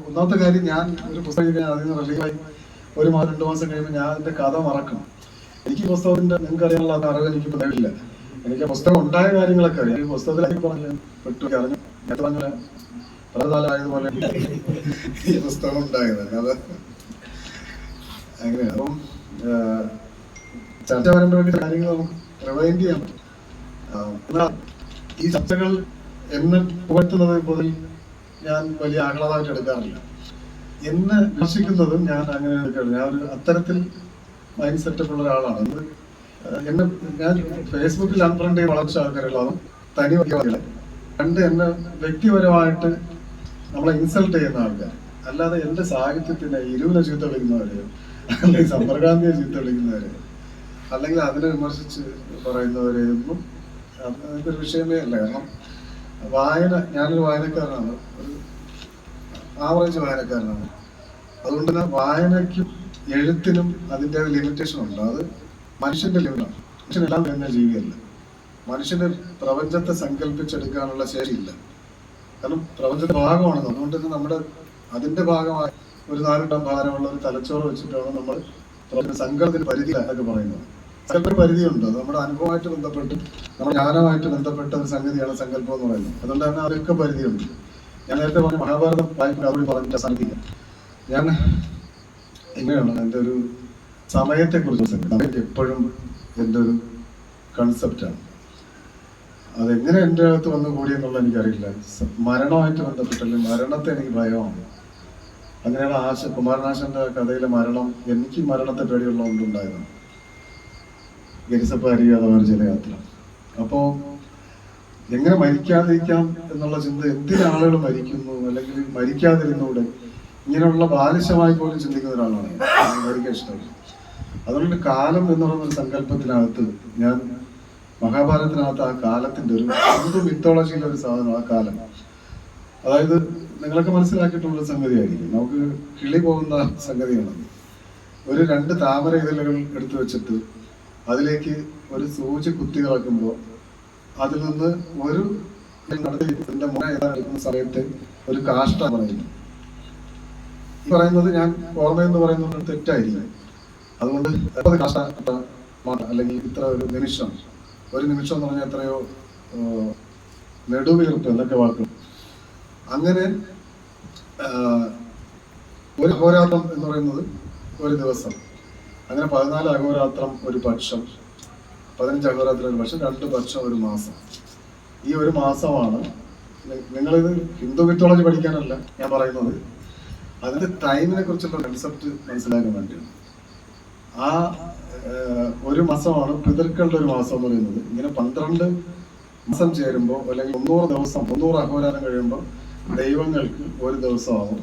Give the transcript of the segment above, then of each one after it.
ഒന്നാമത്തെ കാര്യം ഞാൻ ഒരു പുസ്തകം അതിൽ നിന്ന് റിലീവായി ഒരു മാസം രണ്ടു മാസം കഴിയുമ്പോൾ ഞാൻ അതിന്റെ കഥ മറക്കും. എനിക്ക് ഈ പുസ്തകത്തിന്റെ നിങ്ങൾക്ക് അറിയാനുള്ള അറിവ് എനിക്ക് ഇല്ല എനിക്ക് പുസ്തകം ഉണ്ടായ കാര്യങ്ങളൊക്കെ അറിയാം. ഈ പുസ്തകത്തിൽ പറഞ്ഞു പെട്ടു അറിഞ്ഞു. ഞാൻ പറഞ്ഞ പല ഈ പുസ്തകം ഉണ്ടായത്. അത് അങ്ങനെയാണ്. അപ്പം ചർച്ച വേണ്ടി കാര്യങ്ങൾ നമുക്ക് റിവൈൻഡ് ചെയ്യാൻ പറ്റും. എന്നാൽ ഈ ചർച്ചകൾ എന്നെ പുകഴ്ത്തുന്നത് പൊതുവിൽ ഞാൻ വലിയ ആഹ്ലാദമായിട്ട് എടുക്കാറില്ല. എന്ന് വിശ്വസിക്കുന്നതും ഞാൻ അങ്ങനെ എടുക്കാറില്ല. ഞാൻ ഒരു അത്തരത്തിൽ മൈൻഡ് സെറ്റപ്പ് ഉള്ള ഒരാളാണ്. അത് എന്നെ ഞാൻ ഫേസ്ബുക്കിൽ അൺഫ്രണ്ട് വളർച്ച ആൾക്കാരുള്ളതും തനി വ്യക്തികളെ രണ്ട് എന്നെ വ്യക്തിപരമായിട്ട് നമ്മളെ ഇൻസൾട്ട് ചെയ്യുന്ന ആൾക്കാർ അല്ലാതെ എന്റെ സാഹിത്യത്തിനെ ഇരുവിനെ ചീത്ത വിളിക്കുന്നവരെയോ അല്ലെങ്കിൽ സമ്പർഗാന്തിയെ ചീത്ത വിളിക്കുന്നവരെയോ അല്ലെങ്കിൽ അതിനെ വിമർശിച്ച് പറയുന്നവരെയൊന്നും അത് അതൊരു വിഷയമേ അല്ല. കാരണം വായന ഞാനൊരു വായനക്കാരനാണ്. ഒരു ആവറേജ് വായനക്കാരനാണ്. അതുകൊണ്ട് തന്നെ വായനയ്ക്ക് എഴുത്തിനും അതിന്റെ ലിമിറ്റേഷൻ ഉണ്ട്. അത് മനുഷ്യന്റെ ലിമിറ്റാണ് മനുഷ്യനെല്ലാം തന്നെ ജീവിയല്ല? മനുഷ്യന് പ്രപഞ്ചത്തെ സങ്കല്പിച്ചെടുക്കാനുള്ള ശേഷിയില്ല. കാരണം പ്രപഞ്ചത്തിന്റെ ഭാഗമാണത്. അതുകൊണ്ട് തന്നെ നമ്മുടെ അതിന്റെ ഭാഗമായി ഒരു നാലിട്ടം ഭാരമുള്ള ഒരു തലച്ചോറ് വെച്ചിട്ടാണ് നമ്മൾ പ്രപഞ്ച സങ്കല്പത്തിന് പരിധി എന്നൊക്കെ പറയുന്നത്. സങ്കല്പ പരിധിയുണ്ട്. നമ്മുടെ അനുഭവമായിട്ട് ബന്ധപ്പെട്ട് നമ്മുടെ ജ്ഞാനമായിട്ട് ബന്ധപ്പെട്ട ഒരു സംഗതിയാണ് സങ്കല്പം എന്ന് പറയുന്നത്. അതുകൊണ്ട് തന്നെ അതൊക്കെ പരിധിയുണ്ട്. ഞാൻ നേരത്തെ പറഞ്ഞ മഹാഭാരതം വായിക്കുന്ന അവർ പറഞ്ഞ സംഗതി ഞാൻ എങ്ങനെയാണ് എന്റെ ഒരു സമയത്തെക്കുറിച്ച് സമയത്ത് എപ്പോഴും എന്റെ ഒരു കൺസെപ്റ്റാണ് അതെങ്ങനെ എന്റെ അകത്ത് വന്നു കൂടിയെന്നുള്ള എനിക്കറിയില്ല. മരണമായിട്ട് ബന്ധപ്പെട്ടില്ല മരണത്തെ എനിക്ക് ഭയമാണ്. അങ്ങനെയാണ് ആശ കുമാരനാശന്റെ കഥയിലെ മരണം എനിക്ക് മരണത്തെ പേടിയുള്ളതുകൊണ്ടുണ്ടായതാണ് ഗരിസപ്പാരി അഥവാ ജലയാത്ര അപ്പോൾ അപ്പോ എങ്ങനെ മരിക്കാതിരിക്കാം എന്നുള്ള ചിന്ത എന്തിന് ആളുകൾ മരിക്കുന്നു? അല്ലെങ്കിൽ മരിക്കാതിരുന്നൂടെ ഇങ്ങനെയുള്ള ബാലിശമായി പോലും ചിന്തിക്കുന്ന ഒരാളാണ് മരിക്കാൻ ഇഷ്ടമല്ല. അതുകൊണ്ട് കാലം എന്ന് പറയുന്ന ഒരു സങ്കല്പത്തിനകത്ത് ഞാൻ മഹാഭാരതത്തിനകത്ത് ആ കാലത്തിന്റെ ഒരു ഹിന്ദു മിത്തോളജിയിലെ ഒരു സാധനം ആ കാലം. അതായത് നിങ്ങളൊക്കെ മനസ്സിലാക്കിയിട്ടുള്ള സംഗതിയായിരിക്കും. നമുക്ക് കിളി പോകുന്ന സംഗതിയാണ് ഒരു രണ്ട് താമര ഇതളുകൾ എടുത്തു വെച്ചിട്ട് അതിലേക്ക് ഒരു സൂചി കുത്തി കിടക്കുമ്പോൾ അതിൽ നിന്ന് ഒരു എടുക്കുന്ന സമയത്ത് ഒരു കാഷ്ട പറയുന്നു. ഈ പറയുന്നത് ഞാൻ ഓർമ്മയെന്ന് പറയുന്നത് തെറ്റായിരിക്കും അതുകൊണ്ട് എത്ര കാഷ്ട അല്ലെങ്കിൽ ഇത്ര ഒരു നിമിഷം ഒരു നിമിഷം എന്ന് പറഞ്ഞാൽ എത്രയോ നെടുവീർപ്പ് എന്നൊക്കെ വാക്കുകൾ. അങ്ങനെ ഒരു അഹോരാത്രം എന്ന് പറയുന്നത് ഒരു ദിവസം. അങ്ങനെ പതിനാല് അഹോരാത്രം ഒരു പക്ഷം പതിനഞ്ച് അഹോരാത്രം ഒരു പക്ഷം രണ്ട് പക്ഷം ഒരു മാസം. ഈ ഒരു മാസമാണ് നിങ്ങളിത് ഹിന്ദു മിത്തോളജി പഠിക്കാനല്ല ഞാൻ പറയുന്നത്. അതിന്റെ ടൈമിനെ കുറിച്ചുള്ള കൺസെപ്റ്റ് മനസ്സിലാക്കാൻ വേണ്ടിയാണ്. ആ ഒരു മാസമാണ് പിതൃക്കളുടെ ഒരു മാസം എന്ന് പറയുന്നത്. ഇങ്ങനെ പന്ത്രണ്ട് മാസം ചേരുമ്പോൾ അല്ലെങ്കിൽ മുന്നൂറ് ദിവസം മുന്നൂറ് അഹോരാനം കഴിയുമ്പോൾ ദൈവങ്ങൾക്ക് ഒരു ദിവസമാകും.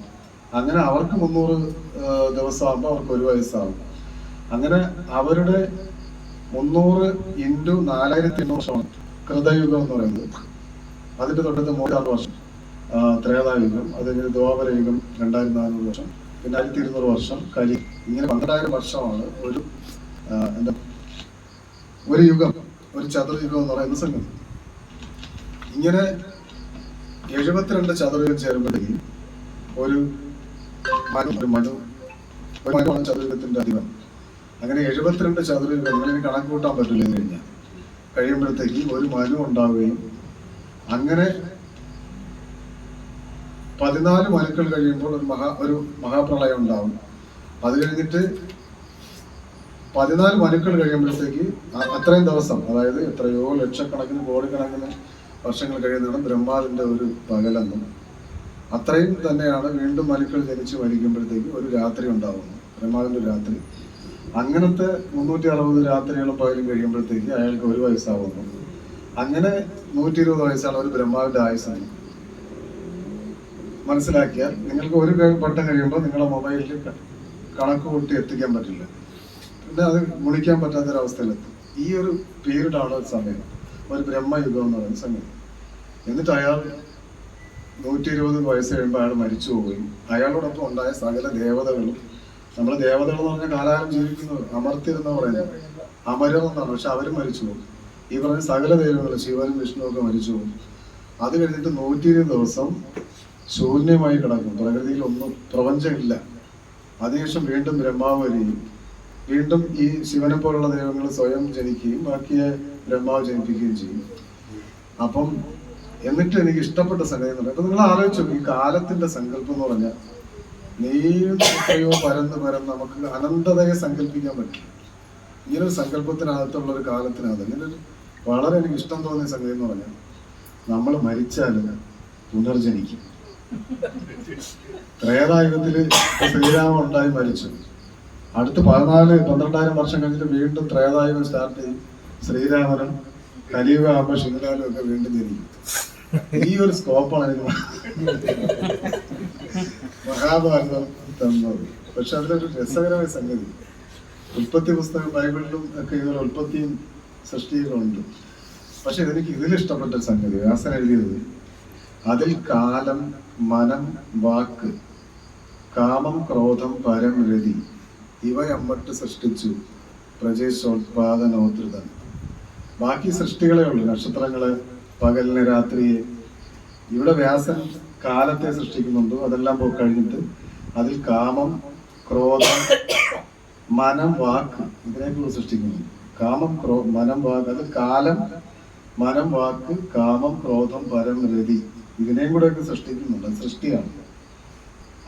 അങ്ങനെ അവർക്ക് മുന്നൂറ് ദിവസമാകുമ്പോൾ അവർക്ക് ഒരു വയസ്സാകും. അങ്ങനെ അവരുടെ മുന്നൂറ് ഇന്റു നാലായിരത്തി എണ്ണൂറ് വർഷമാണ് കൃതയുഗം എന്ന് പറയുന്നത്. അതിന്റെ തൊട്ടടുത്ത് മൂന്നാറ് വർഷം ത്രേതായുഗം അത് കഴിഞ്ഞ് ദ്വാപരയുഗം രണ്ടായിരത്തി നാനൂറ് വർഷം പിന്നെ ആയിരത്തി ഇരുന്നൂറ് വർഷം കരി ഇങ്ങനെ പന്ത്രണ്ടായിരം വർഷമാണ് ഒരു എന്താ ഒരു യുഗം ഒരു ചതുർയുഗം എന്ന് പറയുന്ന സംഗതി. ഇങ്ങനെ എഴുപത്തിരണ്ട് ചതുർയുഗം ചേരുമ്പോഴേക്കും ഒരു മനു ഒരു മനു ഒരു മനുവാണ് ചതുർയുഗത്തിന്റെ അധികം അങ്ങനെ എഴുപത്തിരണ്ട് ചതുര ഇങ്ങനെ കണക്ക് കൂട്ടാൻ പറ്റില്ല എന്ന് കഴിഞ്ഞാൽ. കഴിയുമ്പോഴത്തേക്ക് ഒരു മനു ഉണ്ടാവുകയും അങ്ങനെ പതിനാല് മനുക്കൾ കഴിയുമ്പോൾ ഒരു മഹാ ഒരു മഹാപ്രളയം ഉണ്ടാവും. അത് കഴിഞ്ഞിട്ട് പതിനാല് മനുക്കൾ കഴിയുമ്പോഴത്തേക്ക് അത്രയും ദിവസം അതായത് എത്രയോ ലക്ഷക്കണക്കിന് കോടിക്കണക്കിന് വർഷങ്ങൾ കഴിയുന്നതാണ് ബ്രഹ്മാവിന്റെ ഒരു പകലെന്നും. അത്രയും തന്നെയാണ് വീണ്ടും മനുക്കൾ ജനിച്ച് മരിക്കുമ്പോഴത്തേക്ക് ഒരു രാത്രി ഉണ്ടാവുന്നു. ബ്രഹ്മാവിന്റെ രാത്രി. അങ്ങനത്തെ മുന്നൂറ്റി അറുപത് രാത്രികളും പകലും കഴിയുമ്പോഴത്തേക്ക് അയാൾക്ക് ഒരു വയസ്സാവുന്നു. അങ്ങനെ നൂറ്റി ഇരുപത് വയസ്സാണ് ഒരു ബ്രഹ്മാവിന്റെ ആയുസാണ് മനസ്സിലാക്കിയാൽ നിങ്ങൾക്ക് ഒരു വട്ടം കഴിയുമ്പോൾ നിങ്ങളുടെ മൊബൈലിൽ കണക്ക് കൂട്ടി എത്തിക്കാൻ പറ്റില്ല. പിന്നെ അത് ഗുണിക്കാൻ പറ്റാത്തൊരവസ്ഥയിലെത്തും. ഈ ഒരു പീരീഡാണ് സമയം. ഒരു ബ്രഹ്മയുഗം എന്ന് പറയുന്ന സമയം. എന്നിട്ട് അയാൾ നൂറ്റി ഇരുപത് വയസ്സ് കഴിയുമ്പോൾ അയാൾ മരിച്ചു പോവുകയും അയാളോടൊപ്പം ഉണ്ടായ സകല ദേവതകളും നമ്മൾ ദേവതകൾ എന്ന് പറഞ്ഞാൽ കാലാകാലം ജീവിക്കുന്നത് അമർത്തിരുന്ന പറയുന്നത്. അമരം എന്നാണ് പക്ഷെ അവരും മരിച്ചു പോകും. ഈ പറഞ്ഞ സകല ദൈവങ്ങൾ ശിവനും വിഷ്ണു ഒക്കെ മരിച്ചു പോകും. അത് കഴിഞ്ഞിട്ട് നൂറ്റി ഇരുപത് ദിവസം ശൂന്യമായി കിടക്കും. പ്രകൃതിയിൽ ഒന്നും പ്രപഞ്ചമില്ല. അതിനുശേഷം വീണ്ടും ബ്രഹ്മാവ് വരികയും വീണ്ടും ഈ ശിവനെ പോലുള്ള ദൈവങ്ങൾ സ്വയം ജനിക്കുകയും ബാക്കിയെ ബ്രഹ്മാവ് ജനിപ്പിക്കുകയും ചെയ്യും. അപ്പം എന്നിട്ട് എനിക്ക് ഇഷ്ടപ്പെട്ട സംഗതി എന്ന് പറയുന്നത് നിങ്ങൾ ആലോചിച്ചു ഈ കാലത്തിന്റെ സങ്കല്പം എന്ന് പറഞ്ഞാൽ എത്രയോ പരന്ന് പരന്ന് നമുക്ക് അനന്തതയെ സങ്കല്പിക്കാൻ പറ്റും. ഇങ്ങനൊരു സങ്കല്പത്തിനകത്തുള്ള ഒരു കാലത്തിനകത്ത് ഇങ്ങനെ ഒരു വളരെ എനിക്ക് ഇഷ്ടം തോന്നിയ സംഗതി എന്ന് പറഞ്ഞാൽ നമ്മൾ മരിച്ചാലും പുനർജനിക്കും. ത്രേതായുഗത്തിൽ ശ്രീരാമൻ ഉണ്ടായി മരിച്ചു. അടുത്ത പതിനാല് പന്ത്രണ്ടായിരം വർഷം കഴിഞ്ഞിട്ട് വീണ്ടും ത്രേതായുഗം സ്റ്റാർട്ട് ചെയ്യും. ശ്രീരാമനും കലിയുഗ ആകുമ്പോൾ ഒക്കെ വീണ്ടും ജനിക്കും. ഈ ഒരു സ്കോപ്പാണ് എനിക്ക് മഹാഭാരതം തന്നത്. പക്ഷെ അതിലൊരു രസകരമായ സംഗതി. ഉൽപ്പത്തി പുസ്തകം ബൈബിളിലും ഒക്കെ ഇതുപോലെ ഉൽപ്പത്തിയും സൃഷ്ടികളുണ്ട്. പക്ഷെ എനിക്ക് ഇതിലിഷ്ടപ്പെട്ട സംഗതി വ്യാസൻ എഴുതിയത് അതിൽ കാലം മനം വാക്ക് കാമം ക്രോധം പരം രതി ഇവയമ്മട്ട് സൃഷ്ടിച്ചു പ്രജേശോത്പാദനോദ്രുതൻ. ബാക്കി സൃഷ്ടികളെ ഉള്ളൂ നക്ഷത്രങ്ങൾ പകലിന് രാത്രിയെ. ഇവിടെ വ്യാസൻ കാലത്തെ സൃഷ്ടിക്കുന്നുണ്ടോ. അതെല്ലാം പോയി കഴിഞ്ഞിട്ട് അതിൽ കാമം ക്രോധം മനം വാക്ക് ഇതിനെക്കുറിച്ച് സൃഷ്ടിക്കുന്നു. കാമം ക്രോ മനം വാക്ക്. അത് കാലം മനം വാക്ക് കാമം ക്രോധം പരം രതി ഇതിനെയും കൂടെ ഒക്കെ സൃഷ്ടിക്കുന്നുണ്ട് സൃഷ്ടിയാണ്.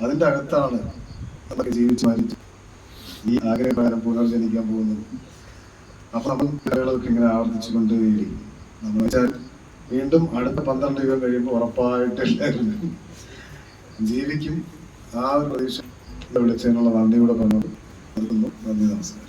അതിന്റെ അകത്താണ് അതൊക്കെ ജീവിച്ച് മരിച്ചു ഈ ആഗ്രഹപ്രകാരം പുനർജനിക്കാൻ പോകുന്നത്. അപ്പൊ നമ്മൾ കഥകളൊക്കെ ഇങ്ങനെ വേണ്ടി നമ്മൾ വെച്ചാൽ വീണ്ടും അടുത്ത പന്ത്രണ്ട് ദിവസം കഴിയുമ്പോൾ ഉറപ്പായിട്ട് ജീവിക്കും ആ ഒരു പ്രതീക്ഷ വിളിച്ചതിനുള്ള നന്ദിയോടെ പറഞ്ഞു. നന്ദി നമസ്കാരം.